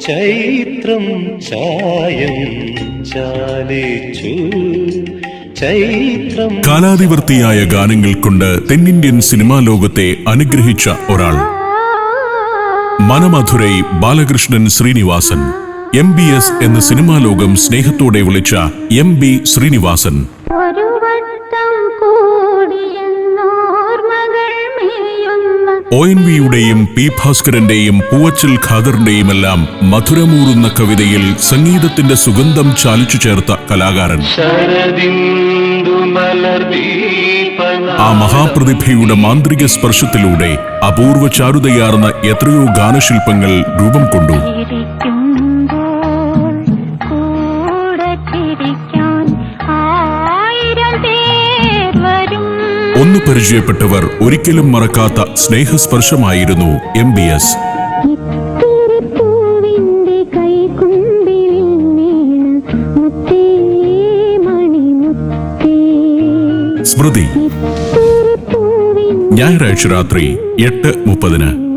ചൈത്രം ചായം ചാലിച്ചു. ചൈത്രം കാലാതിവർത്തിയായ ഗാനങ്ങൾ കൊണ്ട് തെന്നിന്ത്യൻ സിനിമാ ലോകത്തെ അനുഗ്രഹിച്ച ഒരാൾ. Manamadurai Balakrishnan Srinivasan. M B S എന്ന സിനിമാ ലോകം സ്നേഹത്തോടെ വിളിച്ച M B Srinivasan. O N വിയുടെയും P ഭാസ്കരന്റെയും പൂവച്ചൽ ഖാദറിന്റെയും എല്ലാം മധുരമൂറുന്ന കവിതയിൽ സംഗീതത്തിന്റെ സുഗന്ധം ചാലിച്ചു ചേർത്ത കലാകാരൻ. ആ മഹാപ്രതിഭയുടെ മാന്ത്രിക സ്പർശത്തിലൂടെ അപൂർവ ചാരുതയാർന്ന എത്രയോ ഗാനശില്പങ്ങൾ രൂപം കൊണ്ടു. ഒന്ന് പരിചയപ്പെട്ടവർ ഒരിക്കലും മറക്കാത്ത സ്നേഹസ്പർശമായിരുന്നു എം ബി എസ് സ്മൃതി. ഞായറാഴ്ച രാത്രി എട്ട് മുപ്പതിന്.